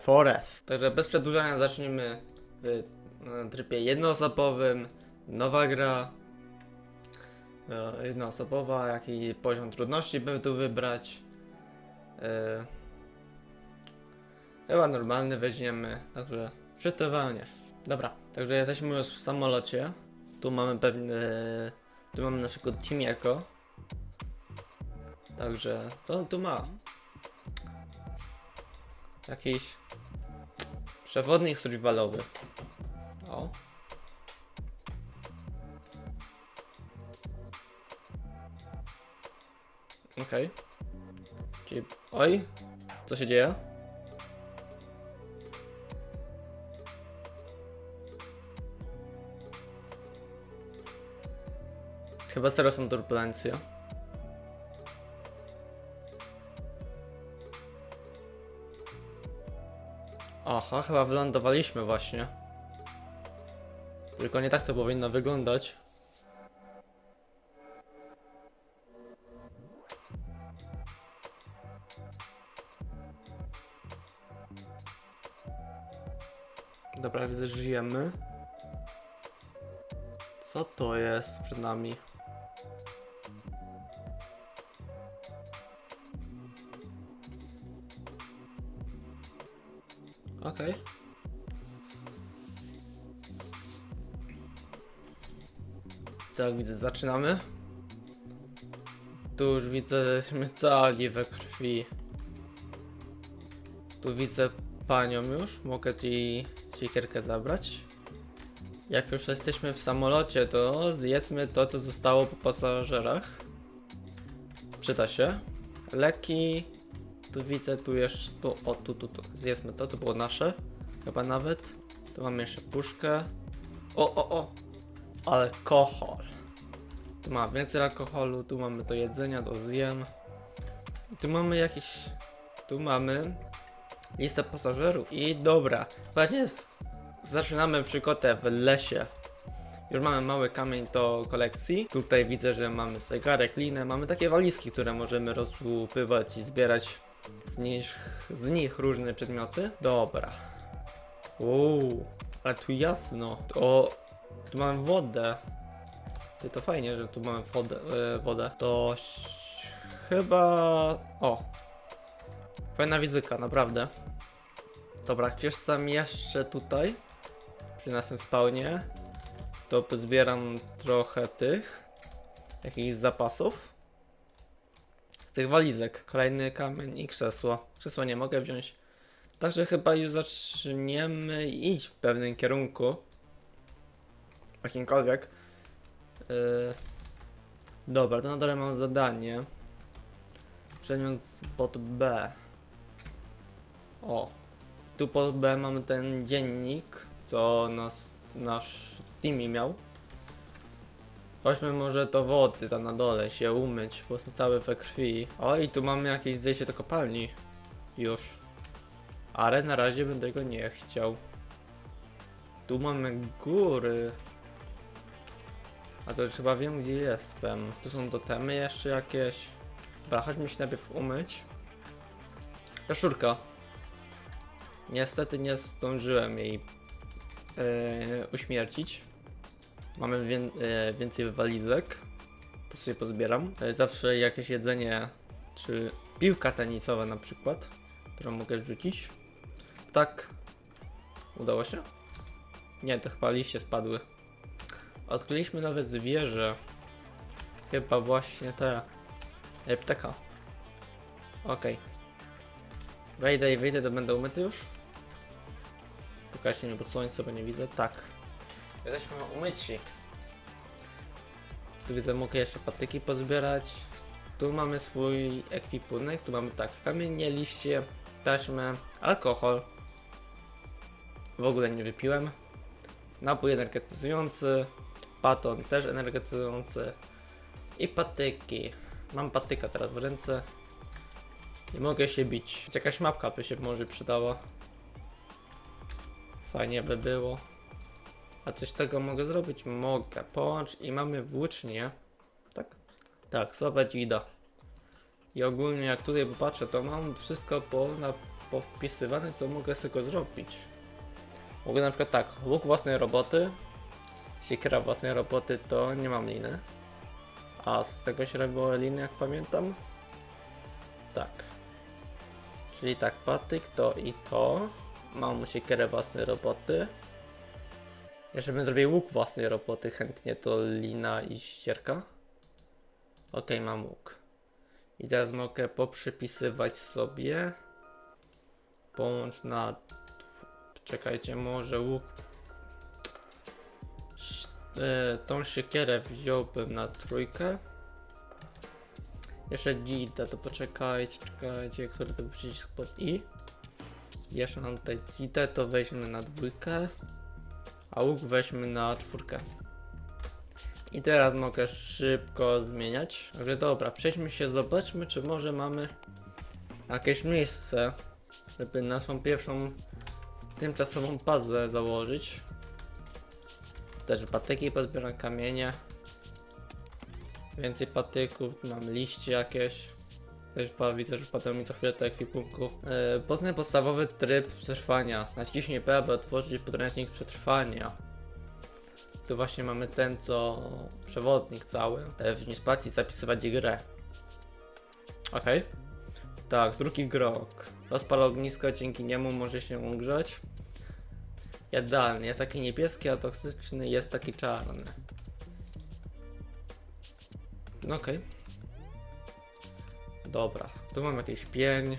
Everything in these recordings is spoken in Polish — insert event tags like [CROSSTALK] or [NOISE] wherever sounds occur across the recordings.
Forest. Także bez przedłużania zacznijmy w e, trybie jednoosobowym. Nowa gra. E, Jednoosobowa, jaki poziom trudności by tu wybrać. E, Chyba normalny weźmiemy, także przytywanie. Dobra, także jesteśmy już w samolocie. Tu mamy pewnie. Tu mamy naszego Timieko. Także co on tu ma? Jakiś przewodnik survivalowy. O. Okej. Czyli. Oj! Co się dzieje? Chyba teraz są turbulencje. Aha, chyba wylądowaliśmy właśnie. Tylko nie tak to powinno wyglądać. Dobra, widzę, że żyjemy. Co to jest przed nami? Okej. Tak, widzę, zaczynamy. Tu już widzę, że jesteśmy cali we krwi. Tu widzę panią już, mogę ci siekierkę zabrać. Jak już jesteśmy w samolocie, to zjedzmy to, co zostało po pasażerach. Przyda się. Leki. Tu widzę, tu jeszcze, tu, o, tu, tu, tu. Zjedzmy to, to było nasze. Chyba nawet. Tu mamy jeszcze puszkę. O, o, o! Alkohol. Tu mamy więcej alkoholu, tu mamy do jedzenia, do zjem. I tu mamy jakiś... Tu mamy listę pasażerów. I dobra, właśnie zaczynamy przygotę w lesie. Już mamy mały kamień do kolekcji. Tutaj widzę, że mamy zegarek, linę, mamy takie walizki, które możemy rozłupywać i zbierać z nich, z nich różne przedmioty. Dobra. Uuu, ale tu jasno. O, tu mamy wodę. Ty, to fajnie, że tu mamy wodę. e, wodę. To chyba... O. Fajna wizyka, naprawdę. Dobra, jak jestem jeszcze tutaj, przy naszym spawnie, to pozbieram trochę tych, jakichś zapasów. Tych walizek. Kolejny kamień i krzesło. Krzesło nie mogę wziąć. Także chyba już zaczniemy iść w pewnym kierunku. Jakimkolwiek. Yy... Dobra, to na dole mam zadanie. Przedmiot pod B. O. Tu pod B mamy ten dziennik, co nas, nasz Timmy miał. Chodźmy może do wody tam na dole się umyć, bo są całe we krwi. O i tu mamy jakieś zejście do kopalni. Już. Ale na razie bym tego nie chciał. Tu mamy góry. A to już chyba wiem gdzie jestem. Tu są totemy jeszcze jakieś. Dobra, chodźmy się najpierw umyć. Jaszczurka. Niestety nie zdążyłem jej e, uśmiercić. Mamy e, więcej walizek. To sobie pozbieram. E, zawsze jakieś jedzenie, czy piłka tenisowa na przykład, którą mogę rzucić. Tak. Udało się? Nie, to chyba liście spadły. Odkryliśmy nowe zwierzę. Chyba właśnie te. E, ptaka. Okej. Wejdę i wyjdę, to będę umyty już? Pokażcie mi pod słońce, bo nie widzę. Tak. Jesteśmy umyci. Tu widzę, mogę jeszcze patyki pozbierać. Tu mamy swój ekwipunek. Tu mamy tak, kamienie, liście, taśmę, alkohol. W ogóle nie wypiłem. Napój energetyzujący. Baton też energetyzujący. I patyki. Mam patyka teraz w ręce. Nie mogę się bić. Jakaś mapka by się może przydała. Fajnie by było. A coś tego mogę zrobić? Mogę. Połącz i mamy włócznię. Tak? Tak, zobacz Ida. I ogólnie jak tutaj popatrzę, to mam wszystko po, na powpisywane, co mogę z tego zrobić. Mogę na przykład tak, łuk własnej roboty, siekiera własnej roboty to nie mam liny. A z tego się robiło liny, jak pamiętam. Tak. Czyli tak, patyk to i to. Mam siekierę własnej roboty. Jeszcze bym zrobił łuk własnej roboty, chętnie to lina i ścierka. Ok, mam łuk. I teraz mogę poprzypisywać sobie. Połącz na. Czekajcie, może łuk. E, tą siekierę wziąłbym na trójkę. Jeszcze Gita, to poczekajcie, czekajcie, który to przycisk pod I. Jeszcze mam tutaj Gitę, to weźmy na dwójkę. A łuk weźmy na czwórkę. I teraz mogę szybko zmieniać. Także dobra, przejdźmy się, zobaczmy, czy może mamy jakieś miejsce, żeby naszą pierwszą tymczasową bazę założyć. Też patyki pozbieram kamienie. Więcej patyków, mam liście jakieś. Też pa- widzę, że wpadają mi co chwilę do ekwipunku. Yy, poznaj podstawowy tryb przetrwania. Naciśnij P, aby otworzyć podręcznik przetrwania. Tu właśnie mamy ten, co przewodnik cały. E, W nim spać i zapisywać grę. Okej. Tak, drugi grok. Rozpal ognisko, dzięki niemu może się ugrzać. Jadalny jest taki niebieski, a toksyczny jest taki czarny. No Okej. Dobra, tu mam jakiś pień.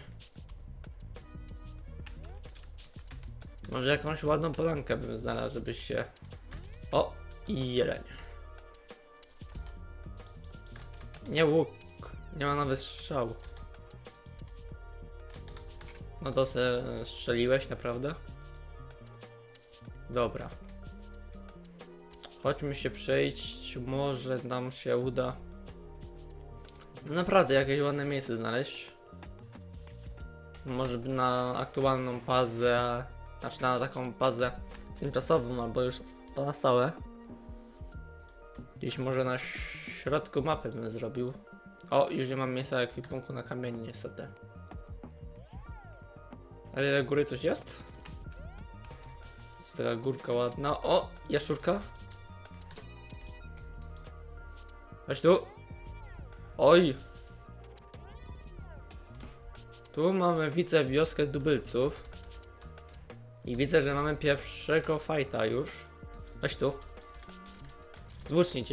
Może jakąś ładną polankę bym znalazł, żeby się... O! I jeleń. Nie łuk. Nie ma nawet strzału. No to se strzeliłeś, naprawdę? Dobra. Chodźmy się przejść, może nam się uda. Naprawdę jakieś ładne miejsce znaleźć. Może na aktualną bazę, znaczy na taką bazę tymczasową, albo już na stałe. Gdzieś może na środku mapy bym zrobił. O, już nie mam miejsca ekwipunku na kamieni niestety. Ale góry coś jest? Jest taka górka ładna. O, jaszczurka. Chodź tu. Oj. Tu mamy, widzę wioskę dubylców. I widzę, że mamy pierwszego fajta już. Chodź tu. Zwłócznij.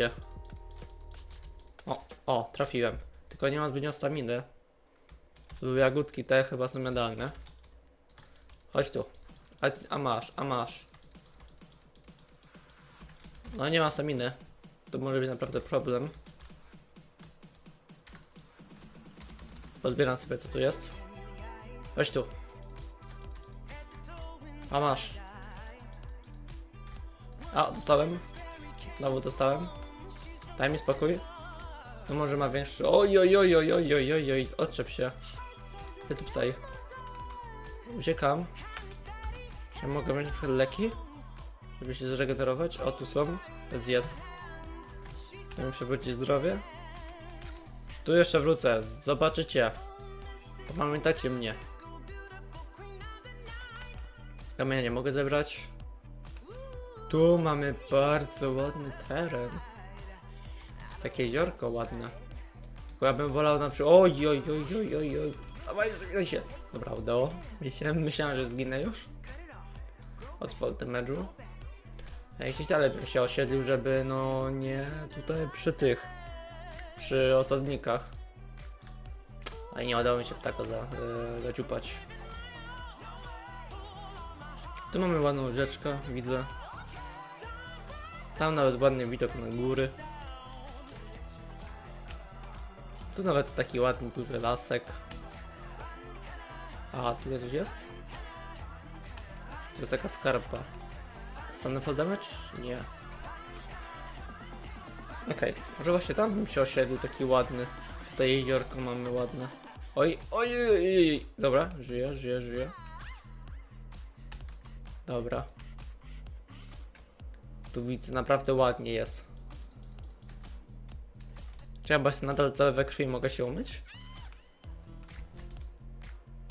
O, o, trafiłem. Tylko nie mam zbytnio staminy. Tu jagódki, te chyba są medalne. Chodź tu. A, a masz, a masz. No nie ma staminy. To może być naprawdę problem. Pozbieram sobie co tu jest. Chodź tu. A masz. A, dostałem. Znowu dostałem. Daj mi spokój. No może ma większy. Oj, oj, oj, oj, oj, oj, oj, oj. Odczep się. Wytupcaj. Uciekam. Czy mogę mieć na przykład leki? Żeby się zregenerować? O, tu są. Zjedz. Chcę przywrócić zdrowie. Tu jeszcze wrócę. Zobaczycie. Pamiętacie mnie. Kamienia nie mogę zebrać. Tu mamy bardzo ładny teren. Takie jeziorko ładne. Bo ja bym wolał na przykład. Oj, oj, oj, oj, oj. Dawaj, zginę się. Dobra, udało. Myślałem, myślałem, że zginę już. Od. A jeśli dalej bym się osiedlił, żeby no nie tutaj przy tych. Przy osadnikach. A nie udało mi się ptaka za, yy, zaciupać. Tu mamy ładną rzeczkę, widzę. Tam nawet ładny widok na góry. Tu nawet taki ładny, duży lasek. A, tutaj coś jest? To jest taka skarpa. Stanę fall damage? Nie. Okej, może właśnie tam bym się osiedlił, taki ładny. Tutaj jeziorko mamy ładne. Oj, oj, oj, oj. Dobra, żyję, żyję, żyję. Dobra. Tu widzę, naprawdę ładnie jest. Czy ja właśnie nadal cały we krwi mogę się umyć?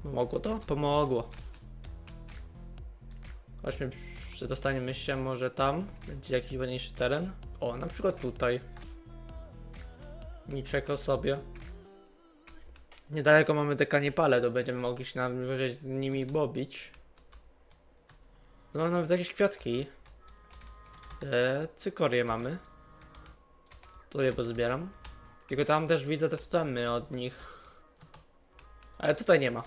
Pomogło to? Pomogło. Chodźmy, przedostaniemy się może tam. Będzie jakiś ładniejszy teren. O, na przykład tutaj. Niczego sobie. Niedaleko mamy te kanipale, to będziemy mogli się nawet wyżej z nimi bobić. No mamy nawet jakieś kwiatki. E, cykorie mamy. Tu je pozbieram. Tylko tam też widzę te totemy od nich. Ale tutaj nie ma.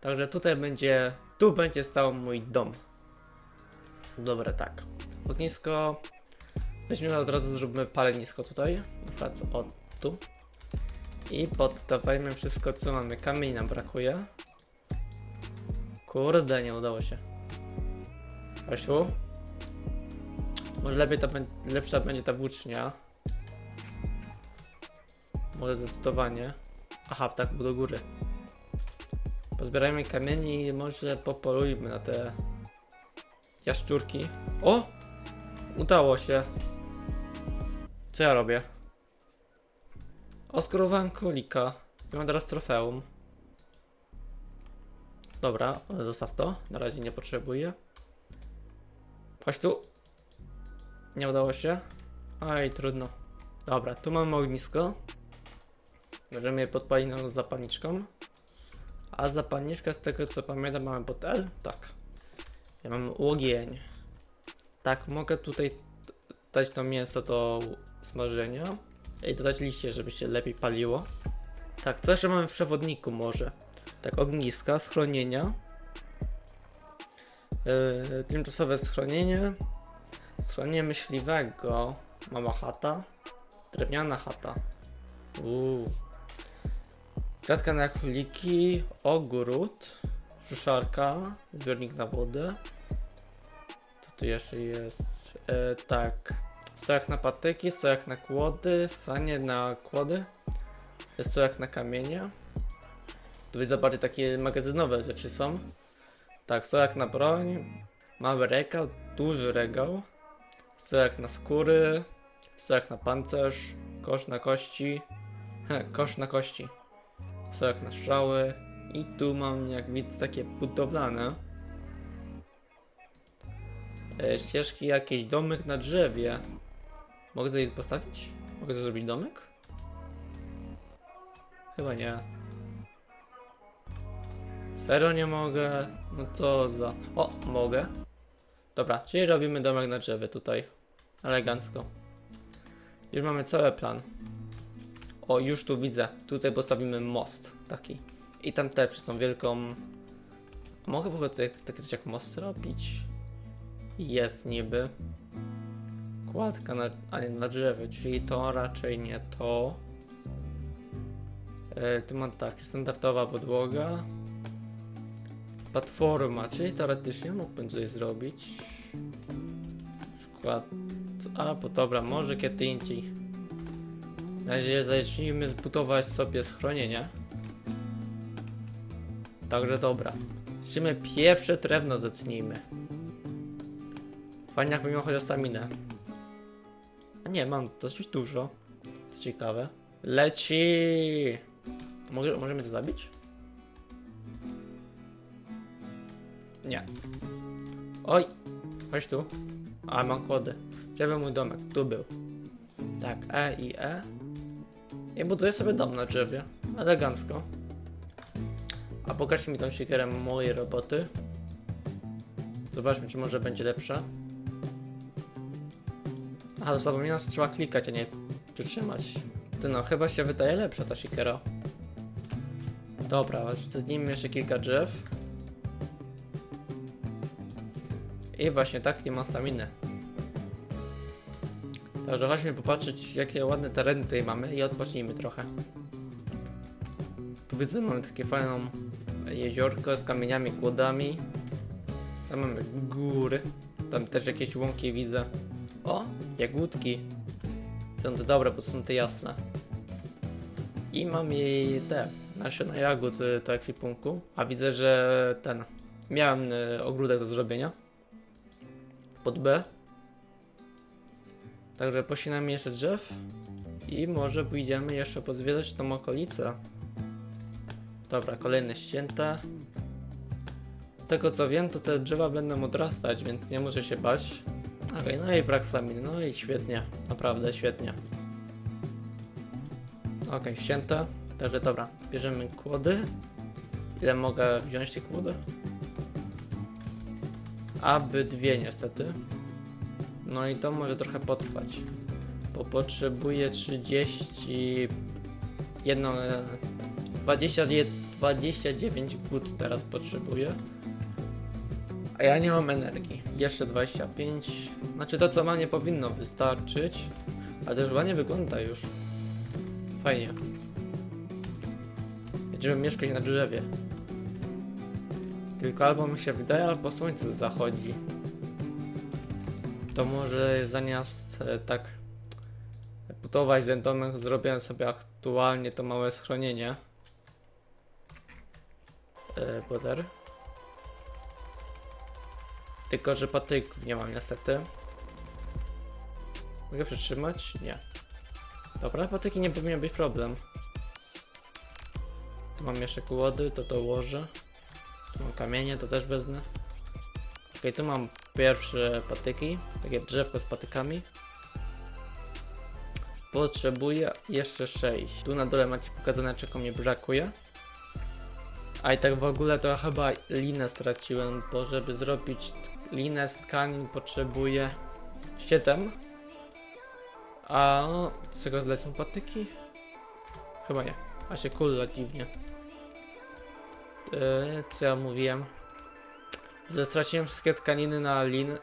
Także tutaj będzie. Tu będzie stał mój dom. Dobra, tak. Ognisko. Weźmiemy od razu, zróbmy palenisko tutaj. Na przykład o tu. I poddawajmy wszystko, co mamy. Kamieni nam brakuje. Kurde, nie udało się. Asiu? Może lepiej ta, lepsza będzie ta włócznia. Może zdecydowanie. Aha, tak, do góry. Pozbierajmy kamieni i może popolujmy na te jaszczurki. O! Udało się. Co ja robię? Oskorowałem królika. I mam teraz trofeum. Dobra, zostaw to. Na razie nie potrzebuję. Chodź tu. Nie udało się. Aj, trudno. Dobra, tu mamy ognisko. Możemy je podpalić z zapalniczką. A zapalniczka z tego co pamiętam mamy pod L? Tak. Ja mam ogień. Tak, mogę tutaj dać to mięso do smażenia. I dodać liście, żeby się lepiej paliło. Tak, co jeszcze mamy w przewodniku może? Tak, ogniska, schronienia. Yy, tymczasowe schronienie. Schronienie myśliwego. Mała chata. Drewniana chata. Uuu. Kratka na króliki, ogród, suszarka, zbiornik na wodę. Co tu jeszcze jest? E, tak. Stojak na patyki, stojak na kłody, sanie na kłody. Stojak na kamienie. Tu widzę bardziej takie magazynowe rzeczy są. Tak, stojak na broń, mały regał, duży regał. Stojak na skóry, stojak na pancerz, kosz na kości. kosz na kości stojak na strzały i tu mam jak widzę takie budowlane e, ścieżki, jakiś domek na drzewie mogę tutaj postawić? mogę tu zrobić domek? chyba nie serio nie mogę no co za o mogę dobra, czyli robimy domek na drzewie tutaj elegancko już mamy cały plan o, już tu widzę. Tutaj postawimy most taki. I tam też przez tą wielką... Mogę w ogóle tutaj takie coś jak most robić? Jest niby. Kładka na, a nie, na drzewie, czyli to raczej nie to. E, tu mam tak, standardowa podłoga. Platforma, czyli teoretycznie mógłbym coś zrobić. Przykład... A, bo dobra, może kiedy indziej. Na razie zacznijmy zbudować sobie schronienie. Także dobra. Zacznijmy pierwsze drewno zetnijmy. Fajnie jakbym miał chociaż staminę. Nie, mam dosyć dużo. Ciekawe. Leci! Może, możemy to zabić? Nie. Oj! Chodź tu. A, mam kłody. Gdzie mój domek? Tu był. Tak, E i E. I buduję sobie dom na drzewie. Elegancko. A pokaż mi tą siekierę mojej roboty. Zobaczmy, czy może będzie lepsza. Zapominam, że trzeba klikać, a nie przytrzymać. Ty no, chyba się wydaje lepsza ta siekiera. Dobra, zetnijmy jeszcze kilka drzew. I właśnie tak nie ma staminy. Także chodźmy popatrzeć, jakie ładne tereny tutaj mamy i odpocznijmy trochę. Tu widzę, mamy takie fajną jeziorko z kamieniami, kłodami. Tam mamy góry. Tam też jakieś łąki widzę. O, jagódki. Są to dobre, bo są te jasne. I mam jej te nasiona jagód y, do ekwipunku. A widzę, że ten. Miałem y, ogródek do zrobienia. Pod B. Także posinamy jeszcze drzew i może pójdziemy jeszcze pozwiedzać tą okolicę. Dobra, kolejne ścięte. tego co wiem, to te drzewa będą odrastać, więc nie muszę się bać. Okej, no i brak no i świetnie, naprawdę świetnie. Okej, ścięte. Także dobra, bierzemy kłody. Ile mogę wziąć tych kłody? Aby dwie niestety. No i to może trochę potrwać. Bo potrzebuję 30... Jedno... e, 20, 29 głód teraz potrzebuję. A ja nie mam energii. Jeszcze 25. Znaczy to co ma nie powinno wystarczyć. Ale też ładnie wygląda już. Fajnie. Będziemy mieszkać na drzewie. Tylko albo mi się wydaje, albo słońce zachodzi. To może zamiast e, tak budować ten domek, zrobię sobie aktualnie to małe schronienie. E, Buder. Tylko, że patyków nie mam niestety. Mogę przytrzymać? Nie. Dobra, patyki nie powinien być problem. Tu mam jeszcze kłody, to to ułożę. Tu mam kamienie, to też wezmę. Ok, tu mam pierwsze patyki, takie drzewko z patykami. Potrzebuję jeszcze 6. Tu na dole macie pokazane czego mi brakuje. A i tak w ogóle to chyba linę straciłem, bo żeby zrobić linę z tkanin potrzebuję 7. A no, z czego zlecą patyki? Chyba nie. A się kula dziwnie. Yy, co ja mówiłem? Że straciłem wszystkie tkaniny na lin.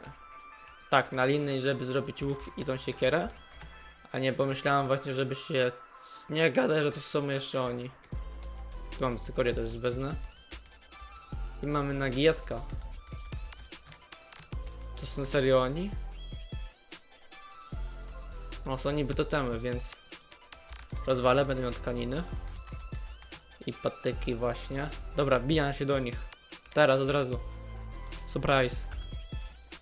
Tak, na liny, żeby zrobić łuk i tą siekierę. A nie pomyślałem właśnie, żeby się. Nie gadać, że to są jeszcze oni. Tu mam cykorię, to jest wezmę. I mamy nagijadka. To są serio oni? No są niby totemy, więc rozwalę, będę miał tkaniny. I patyki właśnie. Dobra, bijam się do nich. Teraz, od razu. Surprise.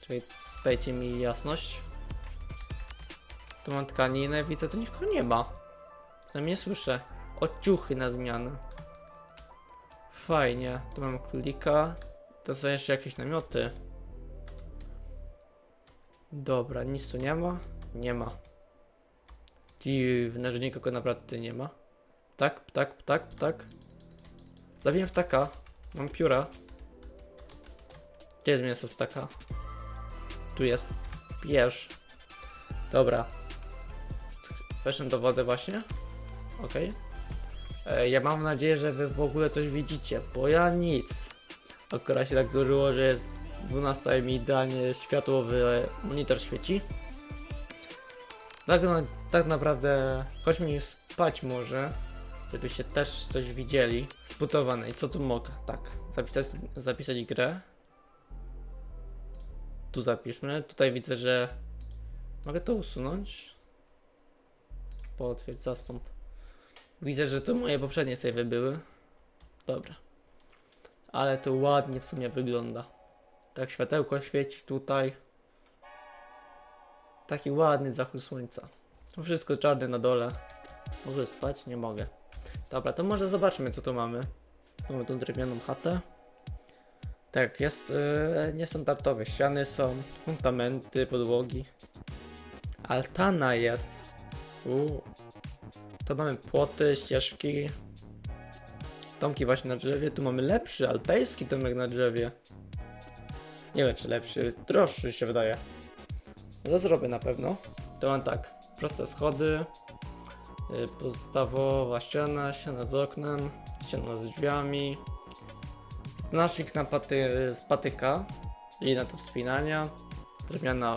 Czyli dajcie mi jasność. Tu mam tkaninę, widzę, tu nikogo nie ma. Przynajmniej nie słyszę. Ociuchy na zmianę. Fajnie. Tu mam klika. To są jeszcze jakieś namioty. Dobra, nic tu nie ma. Nie ma. Dziwne, że nikogo naprawdę nie ma. Tak, ptak, ptak, ptak. Zabiję ptaka. Mam pióra. Gdzie jest mięso ptaka? Tu jest. Bierz. Dobra. Weszłem do wody właśnie. Okej. E, Ja mam nadzieję, że wy w ogóle coś widzicie, bo ja nic. Akurat się tak złożyło, że jest 12 i mi idealnie światłowy monitor świeci. Tak, no, tak naprawdę chodźmy spać może, żebyście też coś widzieli. Zbudowane i co tu mogę? Tak, zapisać, zapisać grę. Tu zapiszmy. Tutaj widzę, że mogę to usunąć. Potwierdź zastąp. Widzę, że to moje poprzednie save były. Dobra. Ale to ładnie w sumie wygląda. Tak światełko świeci tutaj. Taki ładny zachód słońca. To wszystko czarne na dole. Mogę spać? Nie mogę. Dobra, to może zobaczmy co tu mamy. Mamy tą drewnianą chatę. Tak, jest yy, niestandardowe. Ściany są, fundamenty, podłogi. Altana jest. Uuu. To mamy płoty, ścieżki. Domki właśnie na drzewie. Tu mamy lepszy, alpejski domek na drzewie. Nie wiem czy lepszy, droższy się wydaje. No zrobię na pewno. To mam tak, proste schody. y, Podstawowa ściana, ściana z oknem, ściana z drzwiami. Znacznik na paty, z patyka, lina do wspinania, drewniana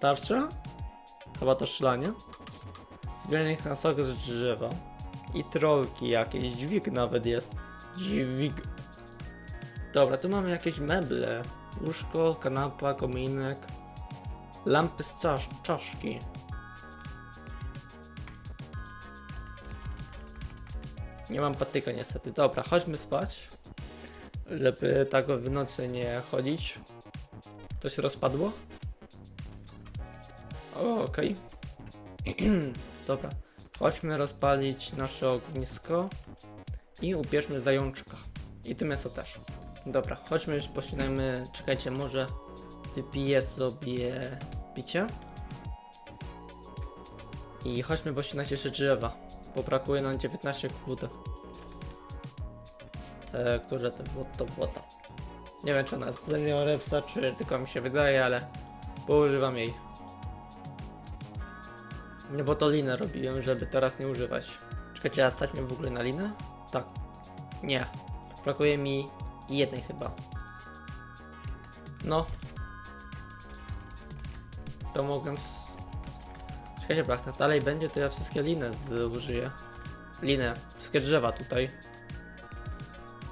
tarcza, chyba to szlanie. Zbiornik na sok z drzewa i trolki jakieś, dźwig nawet jest. Dźwig. Dobra, tu mamy jakieś meble. Łóżko, kanapa, kominek. Lampy z czasz czaszki. Nie mam patyka niestety. Dobra, chodźmy spać. Żeby tak w nocy nie chodzić. To się rozpadło? Okej. [CLEARS THROAT] Dobra. Chodźmy rozpalić nasze ognisko i ubierzmy zajączka. I to mięso też. Dobra, chodźmy już pościnajmy. Czekajcie, może wypiję sobie picie. I chodźmy pościnać jeszcze drzewa, bo brakuje nam 19 kłód. E, które to było, to. Nie wiem czy ona jest z repsa, czy tylko mi się wydaje, ale poużywam jej. Nie, bo to linę robiłem, żeby teraz nie używać. Czekajcie, a stać mnie w ogóle na linę? Tak. Nie. Brakuje mi jednej chyba. No. To mogłem... S... Czekajcie, dalej będzie, to ja wszystkie liny z- użyję. Linę. Wszystkie drzewa tutaj.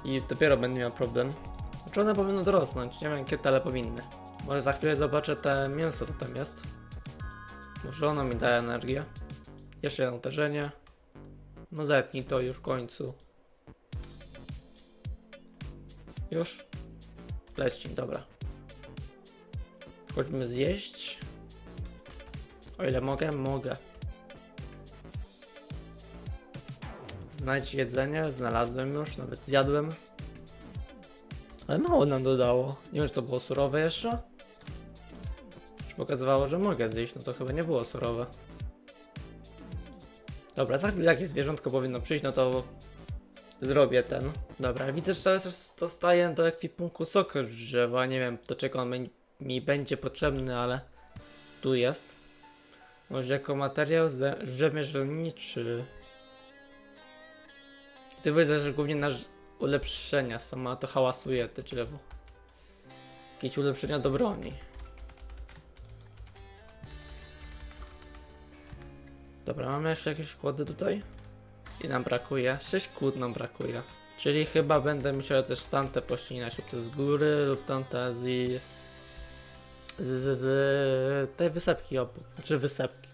I dopiero będę miał problem. Czy one powinny dorosnąć? Nie wiem kiedy, ale powinny. Może za chwilę zobaczę te mięso, co tam jest. Może ono mi daje energię. Jeszcze jedno uderzenie. No zetnij to już w końcu. Już? Leci, dobra. Chodźmy zjeść. O ile mogę, mogę. Znajdź jedzenie, znalazłem już, nawet zjadłem. Ale mało nam dodało. Nie wiem, czy to było surowe jeszcze? Już pokazywało, że mogę zjeść, no to chyba nie było surowe. Dobra, za chwilę jakieś zwierzątko powinno przyjść, no to zrobię ten. Dobra, widzę, że cały czas dostaję do ekwipunku sok drzewa. Nie wiem, do czego on mi- będzie potrzebny, ale tu jest. Może jako materiał ze- rzemieślniczy. Ty widzę, że głównie na ulepszenia są, a to hałasuje te drzewo. Jakieś ulepszenia do broni. Dobra, mamy jeszcze jakieś kłody tutaj? I nam brakuje? 6 kłód nam brakuje. Czyli chyba będę musiał też tamte pościnać lub te z góry, lub tamte z... Z, z, z tej wysepki obok. Znaczy wysepki.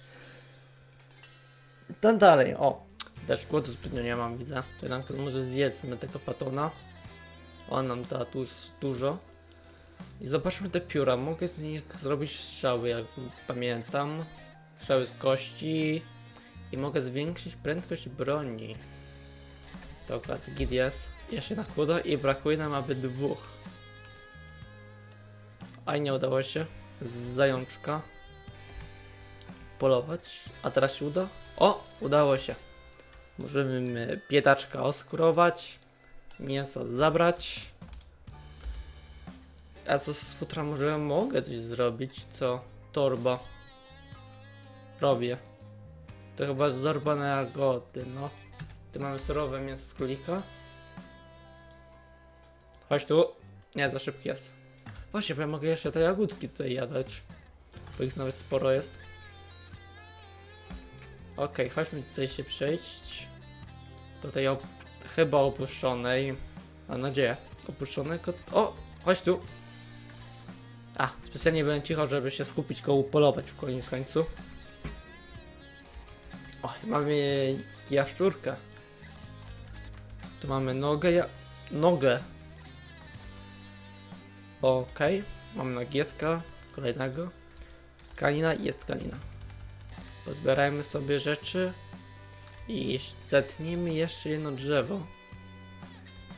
Tam dalej, o. Też kłodu zbytnio nie mam, widzę. To jednak może zjedzmy tego patona. On nam da tu dużo. I zobaczmy te pióra. Mogę z nich zrobić strzały, jak pamiętam. Strzały z kości. I mogę zwiększyć prędkość broni. To akurat jest. Jeszcze jedna kłoda i brakuje nam aby dwóch. A nie udało się. Z zajączka. Polować. A teraz się uda? O! Udało się. Możemy biedaczka oskurować. Mięso zabrać. A co z futra może mogę coś zrobić? Co? Torba. Robię. To chyba z torba na jagody, no. Tu mamy surowe mięso z królika. Chodź tu. Nie, za szybki jest. Właśnie, bo ja mogę jeszcze te jagódki tutaj jadać. Bo ich nawet sporo jest. Okej, chodźmy tutaj się przejść. Do tej op chyba opuszczonej. Mam nadzieję. Opuszczonej kot... O! Chodź tu! A, specjalnie byłem cicho, żeby się skupić go upolować w koniec końcu. Mamy jaszczurkę. Tu mamy nogę, ja... nogę. Okej, mamy nagietka, kolejnego. Kalina i jest kalina. Pozbierajmy sobie rzeczy i zetnijmy jeszcze jedno drzewo.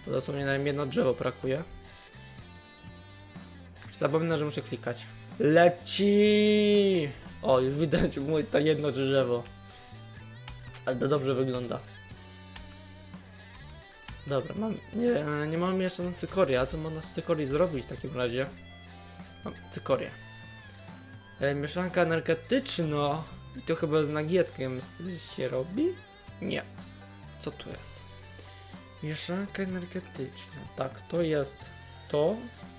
Bo dosłownie nam jedno drzewo brakuje. Zapomnę, że muszę klikać. Leci! O, już widać mój to jedno drzewo. Ale to dobrze wygląda. Dobra, mam. Nie, nie mam jeszcze na cykorię. A co można z cykorii zrobić w takim razie? Mam cykorię. E, mieszanka energetyczna. I to chyba z nagietkiem się robi? Nie. Co tu jest? Mieszanka energetyczna. Tak, to jest to.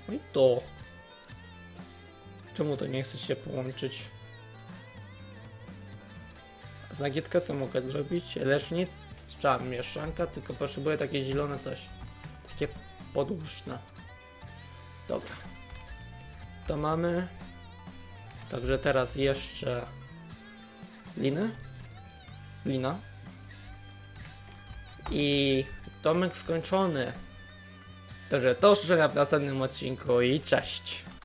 No i to. Czemu to nie chce się połączyć? Z co mogę zrobić? Lecznic, trzeba mieszanka, tylko potrzebuję takie zielone coś. Takie podłużne. Dobra. To mamy. Także teraz jeszcze liny. Lina. I domek skończony. Także do usłyszenia w następnym odcinku i cześć.